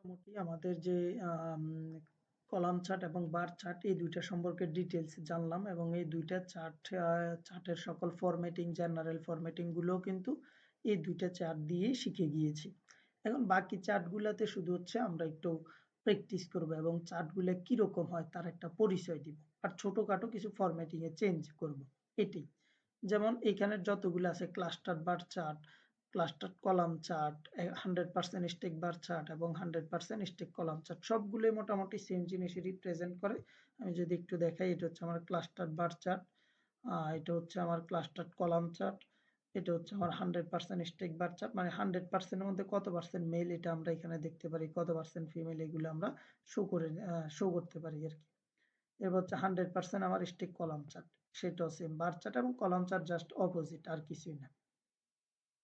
মোটামুটি আমাদের যে কলাম চার্ট এবং বার চার্ট, এই দুইটা সম্পর্কে ডিটেলস জানলাম এবং এই দুইটা চার্ট চার্টের সকল ফরম্যাটিং জেনারেল ফরম্যাটিংগুলো কিন্তু এই দুইটা চার্ট দিয়ে শিখে গিয়েছি। এখন বাকি চার্টগুলোতে শুধু হচ্ছে আমরা একটু প্র্যাকটিস করব এবং চার্টগুলো কীরকম হয় তার একটা পরিচয় দিব। আর ছোটখাটো কিছু ফরম্যাটিং এ চেঞ্জ করব। এটি যেমন এখানে যতগুলো আছে cluster bar chart cluster column chart hundred percent stack bar chart এবং hundred percent stack column chart সবগুলোই মোটামুটি সেম জিনিসই রিপ্রেজেন্ট করে। আমি যদি একটু দেখাই, এটা হচ্ছে আমার ক্লাস্টার বার চার্ট এটা হচ্ছে আমার ক্লাস্টার কলাম চার্ট এটা হচ্ছে আমার hundred percent stack bar chart মানে হান্ড্রেড পার্সেন্টের মধ্যে কত পার্সেন্ট মেল এটা আমরা এখানে দেখতে পারি, কত পার্সেন্ট ফিমেল এগুলো আমরা শো করে শো করতে পারি আর কি। এবার হচ্ছে হান্ড্রেড পার্সেন্ট আমার স্টেক কলাম চার্ট সেটাও সেম বার চার্ট এবং কলাম চার্ট জাস্ট অপোজিট আর কিছুই না।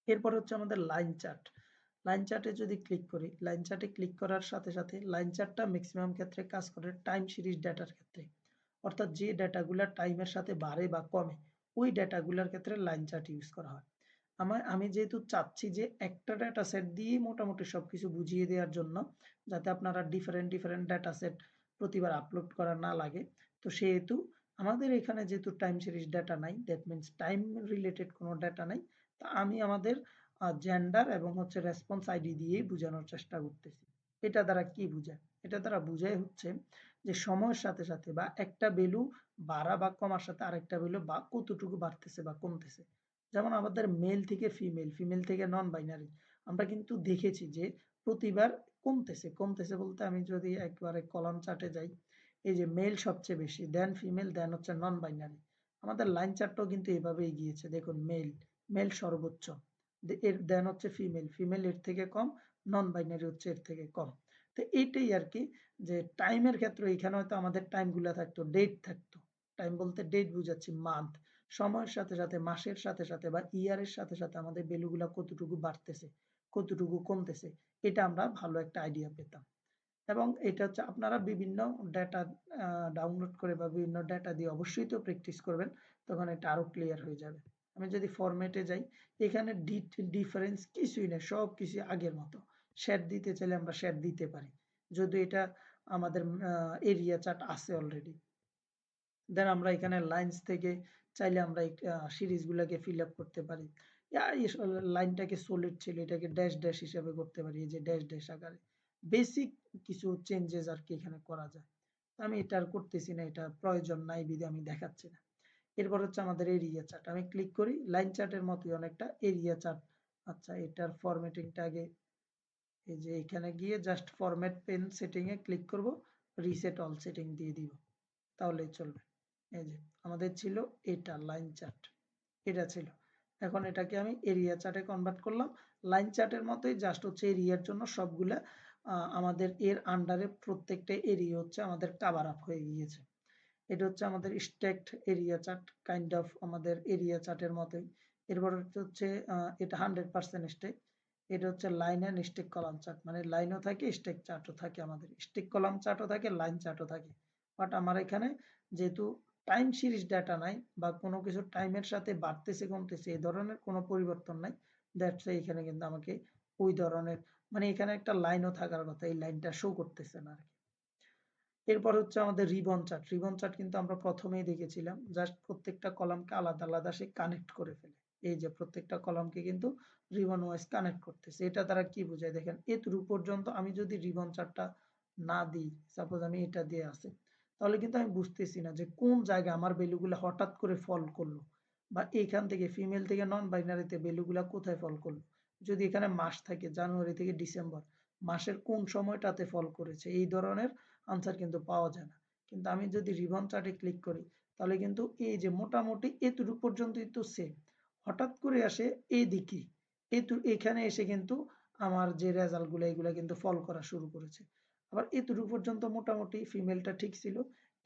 এরপর হচ্ছে আমাদের লাইন চার্ট লাইন চার্টে যদি ক্লিক করি লাইন চার্টে ক্লিক করার সাথে সাথে লাইন চার্টটা ম্যাক্সিমাম ক্ষেত্রে কাজ করে টাইম সিরিজ ডেটার ক্ষেত্রে। অর্থাৎ যে ডেটাগুলো টাইমের সাথে বাড়ে বা কমে, ওই ডেটাগুলোর ক্ষেত্রে লাইন চার্ট ইউজ করা হয়। আমার, আমি যেহেতু চাচ্ছি যে একটা ডেটা সেট দিয়ে মোটামুটি সবকিছু বুঝিয়ে দেওয়ার জন্য, যাতে আপনারা ডিফারেন্ট ডিফারেন্ট ডেটা সেট প্রতিবার আপলোড করা না লাগে, তো সেহেতু আমাদের এখানে যেহেতু টাইম সিরিজ ডেটা নাই দ্যাট মিনস টাইম রিলেটেড কোনো ডেটা নাই আমি আমাদের জেন্ডার এবং হচ্ছে রেসপন্স আইডি দিয়ে বোঝানোর চেষ্টা করতেছি। এটা দ্বারা কি বোঝায়? এটা দ্বারা বোঝায় হচ্ছে যে সময়ের সাথে সাথে বা একটা ভ্যালু বাড়া বা কমার সাথে আরেকটা ভ্যালু বা কতটুকু বাড়তেছে বা কমতেছে। যেমন আমাদের মেল থেকে ফিমেল ফিমেল থেকে নন বাইনারি আমরা কিন্তু দেখেছি যে প্রতিবার কমতেছে কমতেছে বলতে আমি যদি একবারে কলাম চার্টে যাই, এই যে মেল সবচেয়ে বেশি দেন ফিমেল দেন হচ্ছে নন বাইনারি আমাদের লাইন চার্টটাও কিন্তু এভাবেই গিয়েছে দেখুন মেল মেল সর্বোচ্চ। এর দেন হচ্ছে ফিমেল ফিমেল এর থেকে কম নন বাইনারি হচ্ছে এর থেকে কম। তো এইটাই আর কি, যে টাইমের ক্ষেত্রে এখানে হয়তো আমাদের টাইমগুলো থাকতো ডেট থাকতো। টাইম বলতে ডেট বুঝাচ্ছি মান্থ সময়ের সাথে সাথে, মাসের সাথে সাথে বা ইয়ারের সাথে সাথে আমাদের ভ্যালুগুলা কতটুকু বাড়তেছে, কতটুকু কমতেছে, এটা আমরা ভালো একটা আইডিয়া পেতাম। এবং এটা হচ্ছে আপনারা বিভিন্ন ডেটা ডাউনলোড করে বা বিভিন্ন ডেটা দিয়ে অবশ্যই তো প্র্যাকটিস করবেন, তখন এটা আরও ক্লিয়ার হয়ে যাবে। আমি যদি ফরম্যাটে যাই, এখানে ডিফারেন্স কিছুই নেই সব কিছু আগের মতো। শেড দিতে চাইলে আমরা শেড দিতে পারি। যদি এটা আমাদের এরিয়া চার্ট আছে অলরেডি দেন আমরা এখানে লাইন্স থেকে চাইলে আমরা সিরিজগুলোকে ফিল আপ করতে পারি। লাইনটাকে সলিড ছিল, এটাকে ড্যাশ ড্যাশ হিসাবে করতে পারি, এই যে ড্যাশ ড্যাশ আকারে। বেসিক কিছু চেঞ্জেস আর কি এখানে করা যায়। আমি এটা আর করতেছি না, এটা প্রয়োজন নাই বিধে আমি দেখাচ্ছি না। এরপর হচ্ছে আমাদের এরিয়া চার্ট আমি ক্লিক করি লাইন চার্টের মতোই অনেকটা এরিয়া চার্ট আচ্ছা এটার ফরম্যাটিংটা আগে এই যে এখানে গিয়ে জাস্ট ফরম্যাট পেন সেটিং এ ক্লিক করব রিসেট অল সেটিং দিয়ে দিব। তাহলেই চলবে। এই যে, আমাদের ছিল এটা লাইন চার্ট এটা ছিল। এখন এটাকে আমি এরিয়া চার্টে কনভার্ট করলাম। লাইন চার্টের মতোই জাস্ট হচ্ছে এরিয়ার জন্য সবগুলা আমাদের এর আন্ডারে প্রত্যেকটা এরিয়া হচ্ছে আমাদের কাভার আপ হয়ে গিয়েছে। এটা হচ্ছে আমাদের stacked area chart kind of আমাদের এরিয়া চার্টের মতোই। এরপর হচ্ছে এটা হান্ড্রেড পার্সেন্ট স্টেক এটা হচ্ছে line and stacked column chart মানে লাইনও থাকে স্টেক চার্টও থাকে আমাদের। স্টেক কলাম চার্টও থাকে লাইন চার্টও থাকে। বাট আমার এখানে যেহেতু টাইম সিরিজ ডাটা নাই বা কোনো কিছু টাইমের সাথে বাড়তেছে, কমতেছে, এই ধরনের কোনো পরিবর্তন নাই দ্যাটস এখানে কিন্তু আমাকে ওই ধরনের মানে এখানে একটা লাইনও থাকার কথা, এই লাইনটা শো করতেছে না আর কি। এরপর হচ্ছে আমাদের রিবন চার্ট রিবন চার্ট কিন্তু আমরা প্রথমেই দেখেছিলাম। জাস্ট প্রত্যেকটা কলামকে আলাদা আলাদা সে কানেক্ট করে ফেলে। এই যে প্রত্যেকটা কলামকে কিন্তু রিবন ওয়াইজ কানেক্ট করতেছে। এটা তারা কি বোঝায়? দেখেন এতটুকু পর্যন্ত আমি যদি রিবন চার্টটা না দিই সাপোজ আমি এটা দিয়ে আসি, তাহলে কিন্তু আমি বুঝতেছি না যে কোন জায়গায় আমার ভ্যালুগুলো হঠাৎ করে ফল করল বা এখান থেকে ফিমেল থেকে নন বাইনারিতে ভ্যালুগুলো কোথায় ফল করল? যদি এখানে মাস থাকে জানুয়ারি থেকে ডিসেম্বর মাসের কোন সময়টাতে ফল করেছে? এই ধরনের আনসার কিন্তু পাওয়া যায় না। কিন্তু আমি যদি রিবন চার্টে ক্লিক করি, তাহলে কিন্তু এই যে মোটামুটি এতটুকু পর্যন্তই তো সেম হঠাৎ করে আসে এই দিকে এতু এখানে এসে কিন্তু আমার যে রেজাল্টগুলো এগুলো কিন্তু ফল করা শুরু করেছে। আবার এতটুকু পর্যন্ত মোটামুটি ফিমেলটা ঠিক ছিল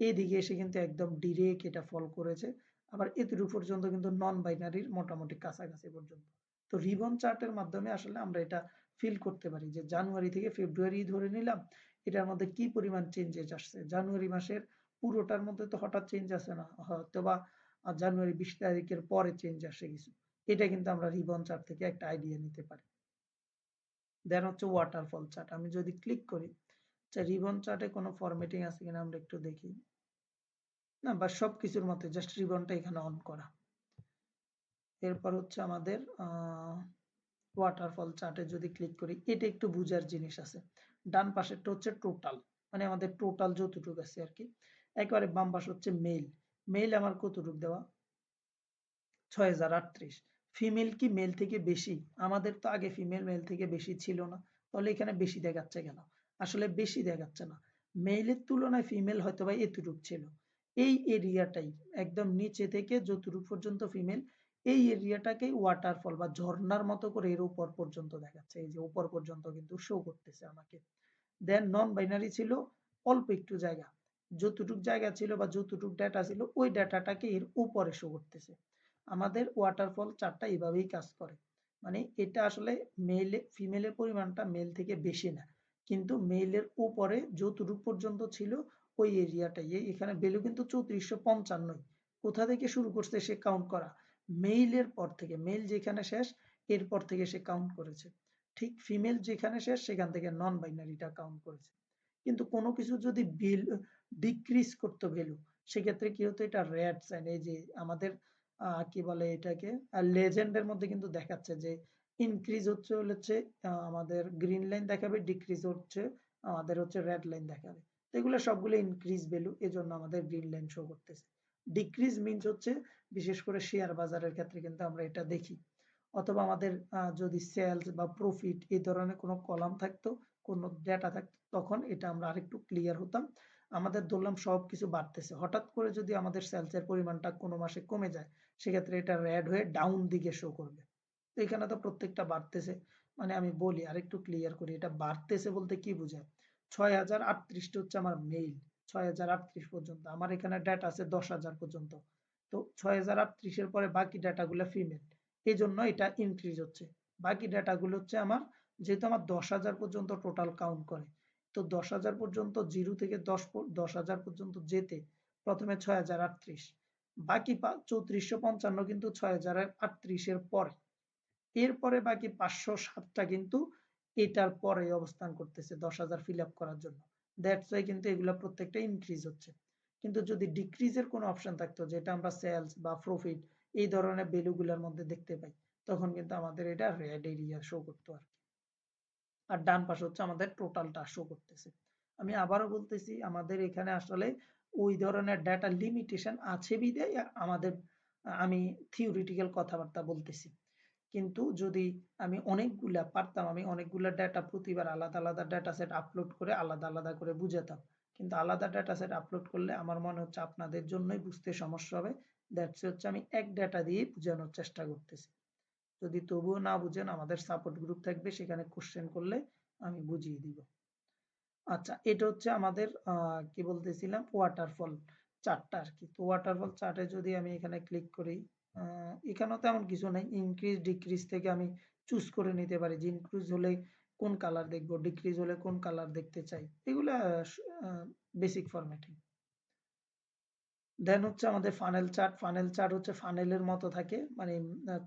এদিকে এসে কিন্তু একদম ডিরেক্ট এটা ফল করেছে। আবার এতটুকু পর্যন্ত কিন্তু নন বাইনারির মোটামুটি কাছাকাছি পর্যন্ত। তো রিবন চার্টের মাধ্যমে আসলে আমরা এটা ফিল করতে পারি যে জানুয়ারি থেকে ফেব্রুয়ারি ধরে নিলাম এটার মধ্যে কি পরিমাণ চেঞ্জেস আসছে? জানুয়ারি মাসের পুরোটার মধ্যে তো হঠাৎ চেঞ্জ আসে না। হয়তো বা জানুয়ারি বিশ তারিখের পরে চেঞ্জ আসে কিছু। এটা কিন্তু আমরা রিবন চার্ট থেকে একটা আইডিয়া নিতে পারি। দেন হচ্ছে ওয়াটারফল চার্ট আমি যদি ক্লিক করি আচ্ছা রিবন চার্টে কোনো ফরম্যাটিং আছে কিনা আমরা একটু দেখি। না, বা সব কিছুর মতো জাস্ট রিবনটা এখানে অন করা। এরপর হচ্ছে আমাদের ওয়াটারফল চার্টে যদি ক্লিক করি, এটা একটু বুঝার জিনিস আছে। ডান পাশেরটা হচ্ছে টোটাল মানে আমাদের টোটাল যতটুকু আছে আর কি। একবারে বাম পাশ হচ্ছে মেল মেল আমার কতটুকু দেওয়া? ছয় হাজার আটত্রিশ। ফিমেল কি মেল থেকে বেশি? আমাদের তো আগে ফিমেল মেল থেকে বেশি ছিল না, তাহলে এখানে বেশি দেখাচ্ছে কেন? আসলে বেশি দেখাচ্ছে না। মেইলের তুলনায় ফিমেল হয়তো বা এতটুক ছিল। এই এরিয়াটাই একদম নিচে থেকে যতটুক পর্যন্ত ফিমেল এই এরিয়াটাকে ওয়াটারফল বা ঝর্ণার মতো করে এর উপর পর্যন্ত দেখাচ্ছে। এই যে উপর পর্যন্ত কিন্তু শো করতেছে আমাকে। দেন নন বাইনারি ছিল, অল্প একটু জায়গা। যতটুক জায়গা ছিল বা যতটুক ডেটা ছিল, ওই ডেটাটাকে এর উপরে শো করতেছে। আমাদের ওয়াটারফল চারটা এভাবেই কাজ করে। মানে এটা আসলে মেল ফিমেলের পরিমাণটা মেল থেকে বেশি না। কিন্তু মেইলের উপরে যতটুক পর্যন্ত ছিল, ওই এরিয়াটাই। এখানে ভ্যালু কিন্তু চৌত্রিশশো পঞ্চান্নই। কোথা থেকে শুরু করছে সে কাউন্ট করা? মেইলের পর থেকে মেল যেখানে শেষ এরপর থেকে সে কাউন্ট করেছে। ঠিক ফিমেল যেখানে শেষ, সেখান থেকে নন বাইনারিটা কাউন্ট করেছে। কিন্তু কোনো কিছু যদি বিল ডিক্রিজ করতো ভ্যালু সেক্ষেত্রে কি হতো? এটা রেড সাইন এই যে আমাদের কি বলে এটাকে? লেজেন্ডের মধ্যে কিন্তু দেখাচ্ছে যে ইনক্রিজ হচ্ছে হচ্ছে আমাদের গ্রিন লাইন দেখাবে ডিক্রিজ হচ্ছে, আমাদের হচ্ছে রেড লাইন দেখাবে। এগুলো সবগুলো ইনক্রিজ ভ্যালু এজন্য আমাদের গ্রিন লাইন শো করতেছে। ডিক্রিজ মিনস হচ্ছে বিশেষ করে শেয়ার বাজারের ক্ষেত্রে কিন্তু আমরা এটা দেখি। অথবা আমাদের যদি সেলস বা প্রফিট এই ধরনের কোনো কলাম থাকতো, কোনো ডেটা থাকতো, তখন এটা আমরা আরেকটু ক্লিয়ার হতাম। আমাদের ধরলাম সব কিছু বাড়তেছে। হঠাৎ করে যদি আমাদের সেলসের পরিমাণটা কোনো মাসে কমে যায়, সেক্ষেত্রে এটা রেড হয়ে ডাউন দিকে শো করবে। তো এখানে তো প্রত্যেকটা বাড়তেছে। মানে আমি বলি, আরেকটু ক্লিয়ার করি। এটা বাড়তেছে বলতে কি বোঝায়? ছয় হাজার আটত্রিশটা হচ্ছে আমার মেইল ছয় হাজার আটত্রিশ পর্যন্ত। আমার এখানে ডেটা আছে দশ হাজার পর্যন্ত। তো ছয় হাজার আটত্রিশের পরে বাকি ডাটাগুলো ফিমেল এই জন্য এটা ইনক্রিজ হচ্ছে। বাকি ডাটাগুলো হচ্ছে আমার, যেহেতু আমার দশ হাজার পর্যন্ত টোটাল কাউন্ট করে। তো দশ হাজার পর্যন্ত জিরো থেকে দশ দশ হাজার পর্যন্ত যেতে প্রথমে ছয় হাজার আটত্রিশ। বাকি চৌত্রিশশো পঞ্চান্ন কিন্তু ছয় হাজার আটত্রিশের পরে। এরপরে বাকি পাঁচশো সাতটা কিন্তু এটার পরে অবস্থান করতেছে দশ হাজার ফিল আপ করার জন্য। দ্যাটস ওয়াই কিন্তু এগুলো প্রত্যেকটা ইনক্রিজ হচ্ছে। কিন্তু যদি ডিক্রিজের কোনো অপশন থাকতো, যেটা আমরা সেলস বা প্রফিট এই ধরনের ভ্যালুগুলোর মধ্যে দেখতে পাই, তখন কিন্তু আমাদের এটা রেড এরিয়া শো করতো আর আর ডান পাশে হচ্ছে আমাদের টোটালটা শো করতেছে। আমি আবারও বলতেছি, আমাদের এখানে আসলে ওই ধরনের ডাটা লিমিটেশন আছে বিদায় আমাদের, আমি থিওরিটিক্যাল কথাবার্তা বলতেছি। কিন্তু যদি আমি অনেকগুলা পারতাম, আমি অনেকগুলা ডাটা প্রতিবার আলাদা আলাদা ডাটা সেট আপলোড করে আলাদা আলাদা করে বুঝাতাম। কিন্তু আলাদা ডাটা সেট আপলোড করলে আমার মনে হচ্ছে আপনাদের জন্যই বুঝতে সমস্যা হবে। দ্যাটস হচ্ছে আমি এক ডাটা দিয়ে বোঝানোর চেষ্টা করতেছি। যদি তবুও না বুঝেন, আমাদের সাপোর্ট গ্রুপ থাকবে, সেখানে কোশ্চেন করলে আমি বুঝিয়ে দিব। আচ্ছা এটা হচ্ছে আমাদের কি বলতেছিলাম? ওয়াটারফল চার্টটা আর কি তো ওয়াটারফল চার্টে যদি আমি এখানে ক্লিক করি এখানেও তেমন কিছু নেই। ইনক্রিজ ডিক্রিজ থেকে আমি চুজ করে নিতে পারি যে ইনক্রিজ হলে কোন কালার দেখব ডিক্রিজ হলে কোন কালার দেখতে চাই। এগুলা বেসিক ফরম্যাটিং দেন হচ্ছে আমাদের ফানেল চার্ট ফানেল চার্ট হচ্ছে ফানেলের মতো থাকে। মানে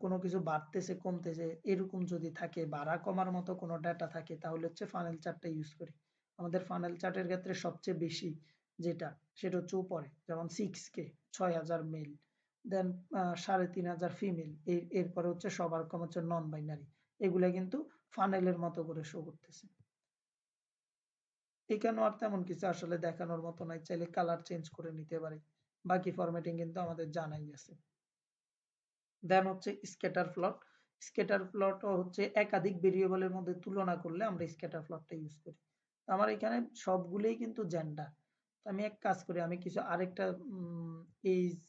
কোনো কিছু বাড়তেছে, কমতেছে, এরকম যদি থাকে, বাড়া কমার মতো কোনো ডাটা থাকে, তাহলে হচ্ছে ফানেল চার্টটা ইউজ করি। আমাদের ফানেল চার্টের ক্ষেত্রে সবচেয়ে বেশি যেটা, সেটা হচ্ছে উপরে। যেমন সিক্স কে ছয় হাজার মেল দেন সাড়ে তিন হাজার ফিমেল এরপরে হচ্ছে সবার কম হচ্ছে নন বাইনারি এগুলা কিন্তু ফানেলের মতো করে শো করতেছে। এখানেও আর তেমন কিছু আসলে দেখানোর মতো নাই, চাইলে কালার চেঞ্জ করে নিতে পারি। বাকি ফরম্যাটিং কিন্তু আমাদের জানাই আছে। দেন হচ্ছে স্কেটার প্লট স্কেটার প্লট হচ্ছে একাধিক ভেরিয়েবলের মধ্যে তুলনা করলে আমরা স্কেটার প্লটটা ইউজ করি। আমার এখানে সবগুলোই কিন্তু জেন্ডার আমি এক কাজ করি, আমি কিছু আরেকটা এইজ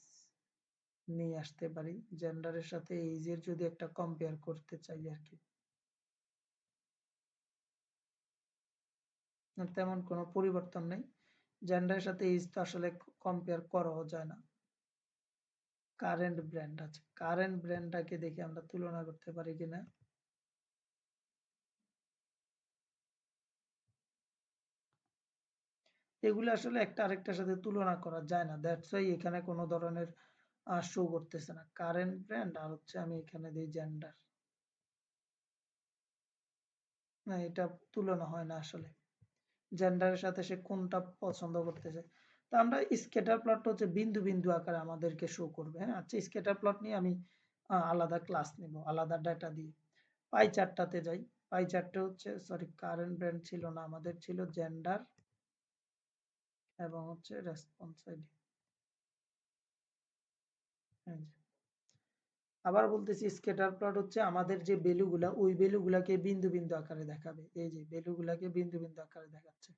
নিয়ে আসতে পারি। জেন্ডারের সাথে এইজের যদি একটা কম্পেয়ার করতে চাই আর কি তেমন কোনো পরিবর্তন নেই। জেন্ডারের সাথে এইজ তো আসলে কম্পেয়ার করাও যায় না। কারেন্ট ব্র্যান্ড আছে। কারেন্ট ব্র্যান্ডটাকে দেখে আমরা তুলনা করতে পারি কিনা এগুলো আসলে একটা আরেকটার সাথে তুলনা করা যায় না। দ্যাটস ওয়াই এখানে কোনো ধরনের শো করতেছে না। কারেন্ট ব্র্যান্ড আর হচ্ছে আমি এখানে দিই জেন্ডার না, এটা তুলনা হয় না আসলে। জেন্ডারের সাথে সে কোনটা পছন্দ করতেছে। তো আমরা স্কেটার প্লট হচ্ছে বিন্দু বিন্দু আকারে আমাদেরকে শো করবে হ্যাঁ? আচ্ছা স্কেটার প্লট নিয়ে আমি আলাদা ক্লাস নেব, আলাদা ডাটা দিয়ে। পাই চারটাতে যাই। পাই চারটে হচ্ছে সরি কারেন্ট ব্র্যান্ড ছিল না, আমাদের ছিল জেন্ডার এবং হচ্ছে রেসপন্স আইডি আবার বলতেছি স্কেটার প্লট হচ্ছে আমাদের যে ভ্যালুগুলা ওই ভ্যালুগুলাকে বিন্দু বিন্দু আকারে দেখাবে। এই যে ভ্যালুগুলাকে বিন্দু বিন্দু আকারে দেখাচ্ছে।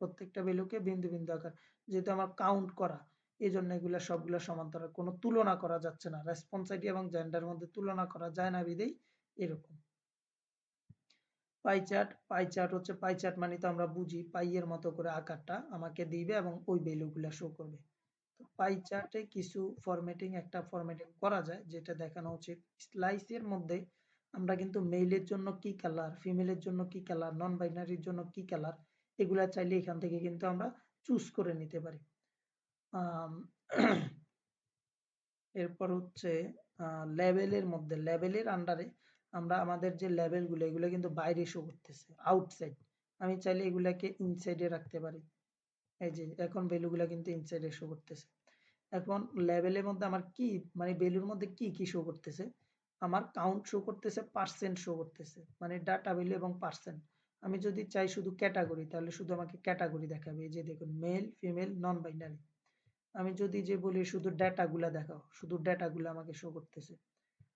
প্রত্যেকটা ভ্যালুকে বিন্দু বিন্দু আকার। যেহেতু আমার কাউন্ট করা এই জন্য এগুলা সবগুলা সমান্তরাল, কোনো তুলনা করা যাচ্ছে না। রেসপন্সাইটি এবং জেন্ডার মধ্যে তুলনা করা যায় না বিদেই এরকম। পাই চার্ট পাই চার্ট হচ্ছে পাই চার্ট মানে তো আমরা বুঝি পাইয়ের মতো করে আকারটা আমাকে দিবে এবং ওই ভ্যালুগুলা শো করবে। তো পাই চার্টে কিছু ফরম্যাটিং একটা ফরম্যাটিং করা যায়, যেটা দেখানো উচিত। স্লাইসের মধ্যে আমরা কিন্তু মেইলের জন্য কি কালার ফিমেলের জন্য কি কালার নন বাইনারির জন্য কি কালার এগুলা চাইলে এখান থেকে কিন্তু আমরা চুজ করে নিতে পারি। এরপর হচ্ছে লেভেলের মধ্যে লেভেলের আন্ডারে আমরা আমাদের যে লেভেলগুলো এগুলো কিন্তু বাইরে শো করতেছে আউটসাইড আমি চাইলে এগুলাকে ইনসাইডে রাখতে পারি। এই যে এখন ভ্যালুগুলো কিন্তু ইনসাইডে শো করতেছে। এখন লেভেলের মধ্যে আমার কি মানে ভ্যালুর মধ্যে কি কি শো করতেছে? আমার কাউন্ট শো করতেছে পার্সেন্ট শো করতেছে মানে ডাটা ভ্যালু এবং পার্সেন্ট আমি যদি চাই শুধু ক্যাটাগরি তাহলে শুধু আমাকে ক্যাটাগরি দেখাবে। এই যে দেখুন মেল ফিমেল নন বাইনারি আমি যদি যে বলি শুধু ডেটাগুলা দেখাও, শুধু ডেটাগুলো আমাকে শো করতেছে।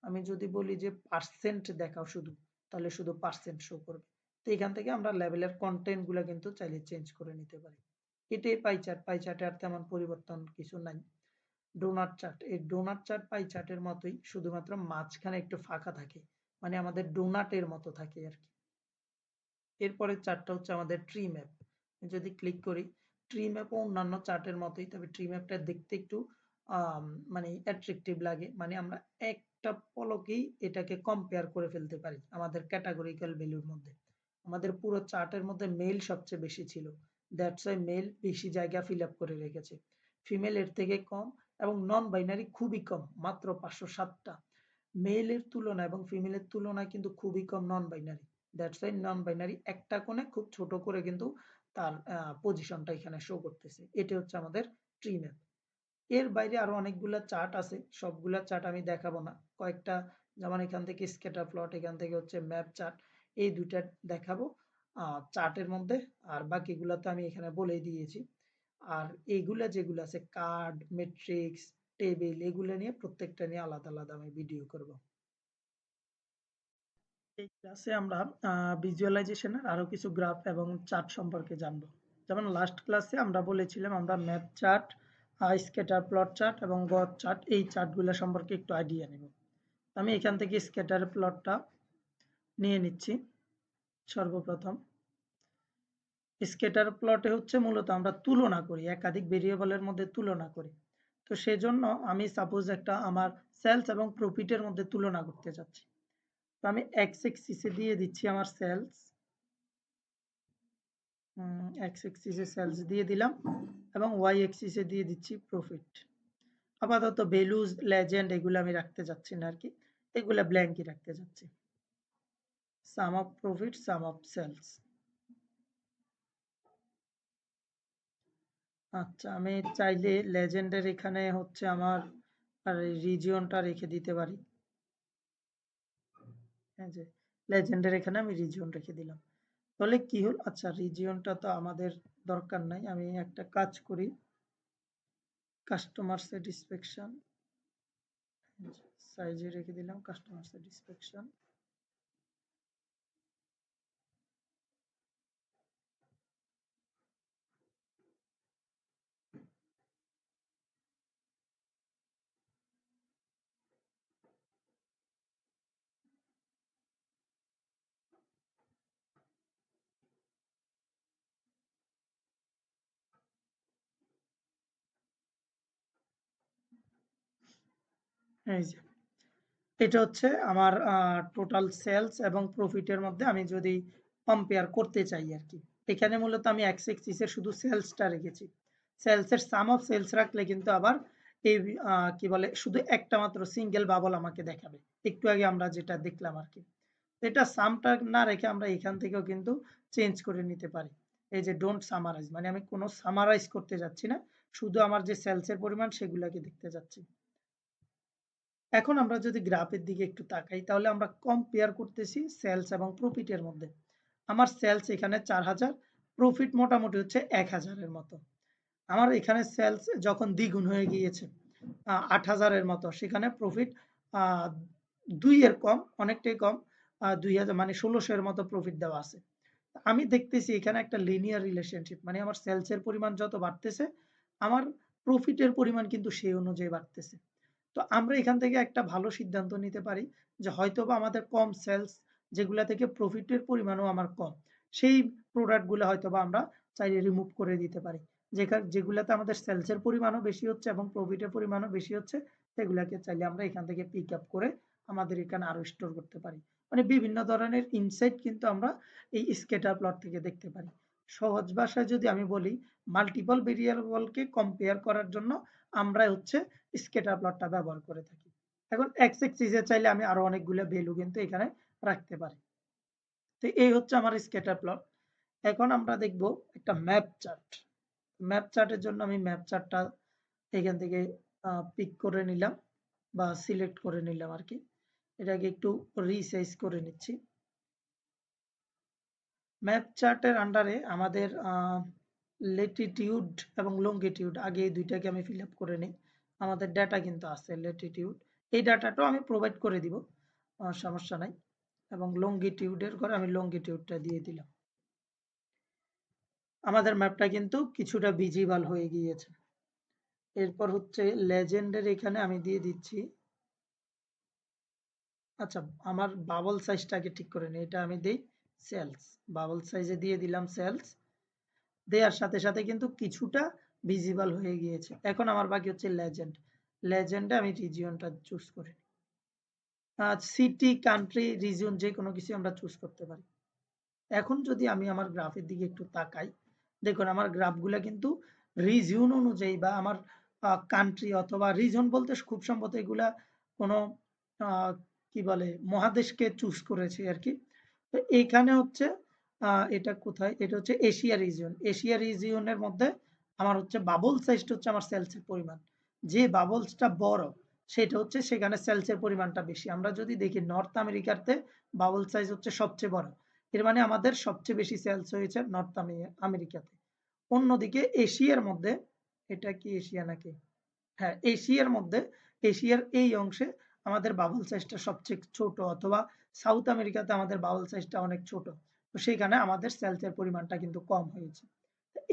আমি যদি বলি যে পার্সেন্ট দেখাও শুধু, তাহলে শুধু পার্সেন্ট শো করবে। তো এখান থেকে আমরা লেভেলের কন্টেন্টগুলা কিন্তু চাইলে চেঞ্জ করে নিতে পারি। এটাই পাই চার্ট পাই চার্টে আর তেমন পরিবর্তন কিছু নাই। ডোনাট চার্ট এই ডোনাট চার্ট পাই চার্টের মতোই শুধুমাত্র মাঝখানে একটু ফাঁকা থাকে মানে আমাদের ডোনাটের মতো থাকে আর কি। এরপরে চার্টটা হচ্ছে আমাদের ট্রি ম্যাপ যদি ক্লিক করি ট্রি ম্যাপও অন্যান্য চার্টের মতোই, তবে ট্রি ম্যাপটা দেখতে একটু মানে অ্যাট্রাকটিভ লাগে। মানে আমরা একটা পলকেই এটাকে কম্পেয়ার করে ফেলতে পারি আমাদের ক্যাটাগরিক্যাল ভ্যালুর মধ্যে। আমাদের পুরো চার্টের মধ্যে মেল সবচেয়ে বেশি ছিল। দ্যাটস ওয়াই মেল বেশি জায়গা ফিল আপ করে রেখেছে। ফিমেল এর থেকে কম এবং নন বাইনারি খুবই কম, মাত্র পাঁচশো সাতটা। মেলের তুলনা এবং ফিমেলের তুলনায় কিন্তু খুবই কম non binary that's why non binary একটা কোণে খুব ছোট করে কিন্তু তার পজিশনটা এখানে শো করতেছে। এটা হচ্ছে আমাদের ট্রি ম্যাপ এর বাইরে আরও অনেকগুলা চার্ট আছে। সবগুলা চার্ট আমি দেখাবো না। কয়েকটা যেমন এখান থেকে স্কেটার প্লট এখান থেকে হচ্ছে ম্যাপ চার্ট এই দুইটা দেখাবো। চার্টের মধ্যে। আর বাকিগুলা তো আমি এখানে বলেই দিয়েছি। আর এইগুলা যেগুলো আছে, কার্ড, মেট্রিক্স, টেবিল, এগুলো নিয়ে প্রত্যেকটা নিয়ে আলাদা আলাদা আমি ভিডিও করব। এই ক্লাসে আমরা ভিজুয়ালাইজেশনের আরও কিছু গ্রাফ এবং চার্ট সম্পর্কে জানব। যেমন লাস্ট ক্লাসে আমরা বলেছিলাম আমরা map chart scatter plot chart এবং গড চার্ট, এই চার্টগুলো সম্পর্কে একটু আইডিয়া নেব। আমি এখান থেকে স্কেটার প্লটটা নিয়ে নিচ্ছি। সর্বপ্রথম। স্কেটার প্লটে হচ্ছে মূলত আমরা তুলনা করি, একাধিক ভেরিয়েবলের মধ্যে তুলনা করি। তো সেজন্য আমি সাপোজ একটা আমার সেলস এবং প্রফিটের মধ্যে তুলনা করতে চাচ্ছি। তো আমি এক্স এক্সিসে দিয়ে দিচ্ছি আমার সেলস এক্স এক্সিসে সেলস দিয়ে দিলাম এবং ওয়াই এক্সিসে দিয়ে দিচ্ছি প্রফিট আপাতত ভ্যালুজ লেজেন্ড এগুলো আমি রাখতে যাচ্ছি না আর কি এগুলো ব্ল্যাঙ্কই রাখতে যাচ্ছি sum of profit sum of sales আচ্ছা আমি চাইলে লেজেন্ডের এখানে হচ্ছে আমার রিজিয়নটা রেখে দিতে পারি। হ্যাঁ লেজেন্ডের এখানে আমি রিজিয়ন রেখে দিলাম। তাহলে কি হল? আচ্ছা রিজিয়নটা তো আমাদের দরকার নাই, আমি একটা কাজ করি। কাস্টমার স্যাটিসফ্যাকশন সাইজে রেখে দিলাম কাস্টমার স্যাটিসফ্যাকশন এই যে, এটা হচ্ছে আমার টোটাল সেলস এবং প্রফিটের মধ্যে আমি যদি কম্পেয়ার করতে চাই আর কি। এখানে মূলত আমি এক্স এক্সিসের শুধু সেলসটা রেখেছি। সেলসের সাম অফ সেলস রাখলে কিন্তু আবার এই কি বলে, শুধু একটা মাত্র সিঙ্গেল বাবল আমাকে দেখাবে। একটু আগে আমরা যেটা দেখলাম আর কি। এটা সামটা না রেখে আমরা এখান থেকেও কিন্তু চেঞ্জ করে নিতে পারি। এই যে ডোন্ট সামারাইজ মানে আমি কোনো সামারাইজ করতে যাচ্ছি না। শুধু আমার যে সেলসের পরিমাণ সেগুলাকে দেখতে যাচ্ছি। এখন আমরা যদি গ্রাফের দিকে একটু তাকাই, তাহলে আমরা কম্পেয়ার করতেছি সেলস এবং প্রফিটের মধ্যে। আমার সেলস এখানে চার হাজার প্রফিট মোটামুটি হচ্ছে এক হাজারের মতো। আমার এখানে সেলস যখন দ্বিগুণ হয়ে গিয়েছে আট হাজারের মতো, সেখানে প্রফিট দুই এর কম, অনেকটাই কম দুই হাজার মানে ষোলোশো এর মতো প্রফিট দেওয়া আছে। আমি দেখতেছি এখানে একটা লিনিয়ার রিলেশনশিপ মানে আমার সেলসের পরিমাণ যত বাড়তেছে, আমার প্রফিটের পরিমাণ কিন্তু সেই অনুযায়ী বাড়তেছে। তো আমরা এখান থেকে একটা ভালো সিদ্ধান্ত নিতে পারি যে হয়তোবা আমাদের কম সেলস যেগুলা থেকে প্রফিটের পরিমাণও আমার কম, সেই প্রোডাক্টগুলো হয়তোবা আমরা চাইলে রিমুভ করে দিতে পারি। যেখানে যেগুলাতে আমাদের সেলসের পরিমাণও বেশি হচ্ছে এবং প্রফিটের পরিমাণও বেশি হচ্ছে, সেগুলাকে চাইলে আমরা এখান থেকে পিক আপ করে আমাদের এখানে আরও স্টোর করতে পারি। মানে বিভিন্ন ধরনের ইনসাইট কিন্তু আমরা এই স্কেটার প্লট থেকে দেখতে পারি। সহজ ভাষায় যদি আমি বলি মাল্টিপল ভেরিয়েবলকে কম্পেয়ার করার জন্য আমরা হচ্ছে স্কেটার প্লটটা ব্যবহার করে থাকি। এখন এক্স এক্সিসে চাইলে আমি আরও অনেকগুলো ভ্যালু কিন্তু এখানে রাখতে পারি। তো এই হচ্ছে আমার স্কেটার প্লট এখন আমরা দেখব একটা ম্যাপ চার্ট ম্যাপ চার্টের জন্য আমি ম্যাপ চার্টটা এখান থেকে পিক করে নিলাম বা সিলেক্ট করে নিলাম আর কি। এটাকে একটু রিসাইজ করে নিচ্ছি। ম্যাপ চার্টের আন্ডারে আমাদের লেটিটিউড এবং লঙ্গিটিউড আগে এই দুইটাকে আমি ফিল আপ করে নিই। আমাদের ডাটা কিন্তু আছে লেটিটিউড এই ডাটাটাও আমি প্রোভাইড করে দিব সমস্যা নাই। এবং লঙ্গিটিউডের ঘরে আমি লঙ্গিটিউডটা দিয়ে দিলাম। আমাদের ম্যাপটা কিন্তু কিছুটা ভিজিবল হয়ে গিয়েছে। এরপর হচ্ছে লেজেন্ডের এখানে আমি দিয়ে দিচ্ছি। আচ্ছা আমার বাবল সাইজটাকে ঠিক করে নিই। এটা আমি দিই সেলস বাবল সাইজে দিয়ে দিলাম সেলস দেওয়ার সাথে সাথে কিন্তু কিছুটা ভিজিবল হয়ে গিয়েছে। এখন আমার বাকি হচ্ছে লেজেন্ড লেজেন্ডে আমি রিজিয়নটা চুজ করে সিটি কান্ট্রি রিজিয়ন যে কোনো কিছু আমরা চুজ করতে পারি। এখন যদি আমি আমার গ্রাফের দিকে একটু তাকাই, দেখুন আমার গ্রাফগুলো কিন্তু রিজিয়ন অনুযায়ী বা আমার কান্ট্রি অথবা রিজন বলতে খুব সম্ভবত এগুলা কোনো কি বলে, মহাদেশকে চুজ করেছে আর কি। তো এইখানে হচ্ছে এটা কোথায়? এটা হচ্ছে এশিয়া রিজিয়ন এশিয়া রিজিয়নের মধ্যে আমার হচ্ছে বাবল সাইজটা হচ্ছে আমার সেলসের পরিমাণ। যে বাবলসটা বড়, সেটা হচ্ছে সেখানে সেলসের পরিমাণটা বেশি। আমরা যদি দেখি নর্থ আমেরিকাতে বাবল সাইজ হচ্ছে সবচেয়ে বড়। এর মানে আমাদের সবচেয়ে বেশি সেলস হয়েছে নর্থ আমেরিকাতে অন্যদিকে এশিয়ার মধ্যে, এটা কি এশিয়া নাকি? হ্যাঁ এশিয়ার মধ্যে, এশিয়ার এই অংশে আমাদের বাবল সাইজটা সবচেয়ে ছোট, অথবা সাউথ আমেরিকাতে আমাদের বাবল সাইজটা অনেক ছোট। তো সেখানে আমাদের সেলসের পরিমাণটা কিন্তু কম হয়েছে।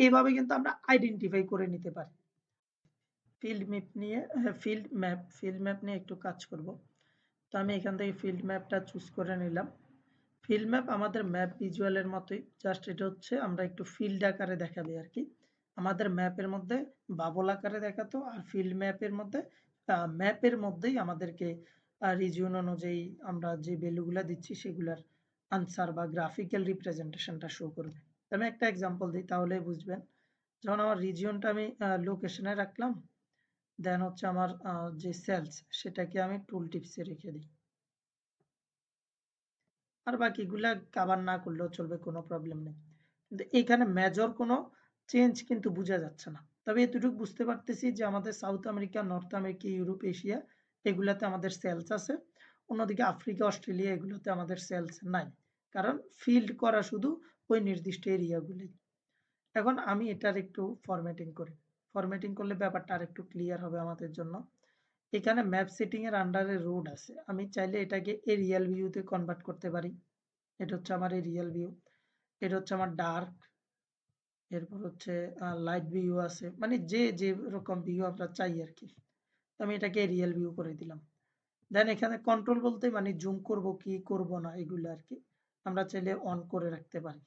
এইভাবে কিন্তু আমরা আইডেন্টিফাই করে নিতে পারি। ফিল্ড ম্যাপ নিয়ে ফিল্ড ম্যাপ ফিল্ড ম্যাপ নিয়ে একটু কাজ করব। তো আমি এখান থেকে ফিল্ড ম্যাপটা চুজ করে নিলাম। ফিল্ড ম্যাপ আমাদের ম্যাপ ভিজুয়ালের মতোই। জাস্ট এটা হচ্ছে আমরা একটু ফিল্ড আকারে দেখাবে আর কি। আমাদের ম্যাপের মধ্যে বাবল আকারে দেখাতো আর ফিল্ড ম্যাপের মধ্যে ম্যাপের মধ্যেই আমাদেরকে রিজিয়ন অনুযায়ী আমরা যে ভ্যালুগুলা দিচ্ছি সেগুলার আনসার বা গ্রাফিক্যাল রিপ্রেজেন্টেশনটা শো করবে। আমি একটা এক্সাম্পল দিই, তাহলে বুঝবেন। যখন আমার রিজিয়নটা আমি লোকেশনে রাখলাম দেন হচ্ছে আমার যে সেলস সেটাকে আমি টুল টিপসে রেখে দিই। আর বাকিগুলা কাবার না করলেও চলবে, কোনো প্রবলেম নেই। কিন্তু এখানে মেজর কোনো চেঞ্জ কিন্তু বোঝা যাচ্ছে না। তবে এতটুকু বুঝতে পারতেছি যে আমাদের South America North America Europe Asia এগুলাতে আমাদের সেলস আছে। অন্যদিকে আফ্রিকা অস্ট্রেলিয়া এগুলোতে আমাদের সেলস নাই। কারণ ফিল্ড করা শুধু ওই নির্দিষ্ট এরিয়াগুলি এখন আমি এটার একটু ফরম্যাটিং করি। ফরম্যাটিং করলে ব্যাপারটা আর একটু ক্লিয়ার হবে আমাদের জন্য। এখানে ম্যাপ সেটিং এর আন্ডারে রোড আছে। আমি চাইলে এটাকে এরিয়াল ভিউতে কনভার্ট করতে পারি। এটা হচ্ছে আমার এরিয়াল ভিউ এটা হচ্ছে আমার ডার্ক এরপর হচ্ছে লাইট ভিউ আছে। মানে যে যে রকম ভিউ আমরা চাই আর কি। আমি এটাকে রিয়েল ভিউ করে দিলাম। দেন এখানে কন্ট্রোল বলতে মানে জুম করব কি, করব না, এগুলো আর কি। আমরা চাইলে অন করে রাখতে পারি।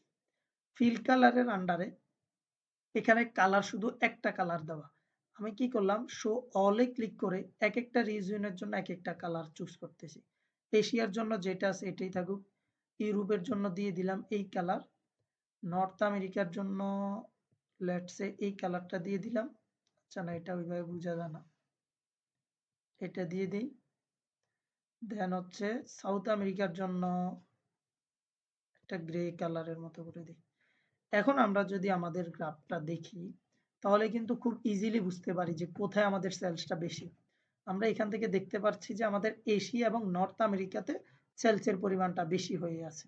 ফিল কালারের আন্ডারে এখানে কালার শুধু একটা কালার দেওয়া। আমি কি করলাম? শো অলে ক্লিক করে এক একটা রিজিয়নের জন্য এক একটা কালার চুজ করতেছি। এশিয়ার জন্য যেটা আছে এটাই থাকুক। ইউরোপের জন্য দিয়ে দিলাম এই কালার নর্থ আমেরিকার জন্য লেটসে এই কালারটা দিয়ে দিলাম। আচ্ছা না, এটা ওইভাবে বোঝা যায় না। এটা দিয়ে দিই। দেন হচ্ছে সাউথ আমেরিকার জন্য একটা গ্রে কালারের মতো করে দেই। এখন আমরা যদি আমাদের গ্রাফটা দেখি, তাহলে কিন্তু খুব ইজিলি বুঝতে পারি যে কোথায় আমাদের সেলসটা বেশি। আমরা এখান থেকে দেখতে পাচ্ছি যে আমাদের এশিয়া এবং নর্থ আমেরিকাতে সেলসের পরিমাণটা বেশি হয়ে আছে।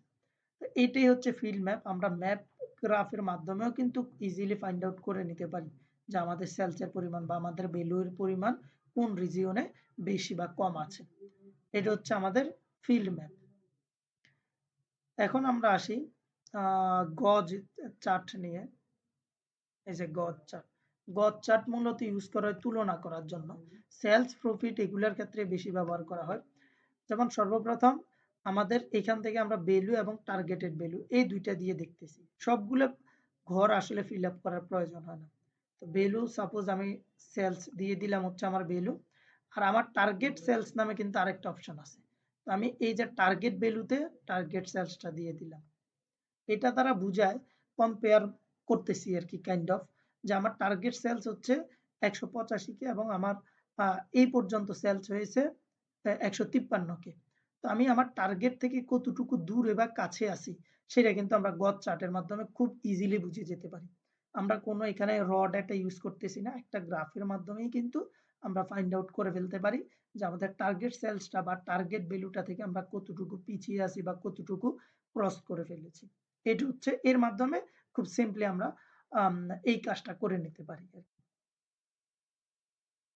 তো এটাই হচ্ছে ফিল্ড ম্যাপ। আমরা ম্যাপ গ্রাফের মাধ্যমেও কিন্তু ইজিলি ফাইন্ড আউট করে নিতে পারি যে আমাদের সেলসের পরিমাণ বা আমাদের ভ্যালুর পরিমাণ কোন রিজিয়নে বেশি বা কম আছে। এটা হচ্ছে আমাদের ফিল্ড ম্যাপ। এখন আমরা আসি গজ চার্ট নিয়ে। এই যে গজ চার্ট। গজ চার্ট মূলত ইউজ করা হয় তুলনা করার জন্য। সেলস, প্রফিট এগুলার ক্ষেত্রে বেশি ব্যবহার করা হয়। যেমন সর্বপ্রথম আমাদের এখান থেকে আমরা ভ্যালু এবং টার্গেটেড ভ্যালু এই দুইটা দিয়ে দেখতেছি। সবগুলো ঘর আসলে ফিল আপ করার প্রয়োজন হয় না। তো ভ্যালু সাপোজ আমি সেলস দিয়ে দিলাম হচ্ছে আমার ভ্যালু। আর আমার টার্গেট সেলস নামে কিন্তু আরেকটা অপশন আছে। আমি এই যে টার্গেট ভ্যালুতে টার্গেট সেলসটা দিয়ে দিলাম। এটা তারা বুঝায় কম্পেয়ার করতেছি আর কি কাইন্ড অফ যে আমার টার্গেট সেলস হচ্ছে ১৮৫ কে এবং আমার এই পর্যন্ত সেলস হয়েছে একশো তিপ্পান্নকে তো আমি আমার টার্গেট থেকে কতটুকু দূরে বা কাছে আছি, সেটা কিন্তু আমরা গজ চার্টের মাধ্যমে খুব ইজিলি বুঝে যেতে পারি। আমরা কোনো এখানে র ডেটা ইউজ করতেছি না। একটা গ্রাফের মাধ্যমেই কিন্তু আমরা ফাইন্ড আউট করে ফেলতে পারি যে আমাদের টার্গেট সেলসটা বা টার্গেট ভ্যালুটা থেকে আমরা কতটুকু পিছিয়ে আছি বা কতটুকু ক্রস করে ফেলেছি। এটা হচ্ছে এর মাধ্যমে খুব সিম্পলি আমরা এই কাজটা করে নিতে পারি।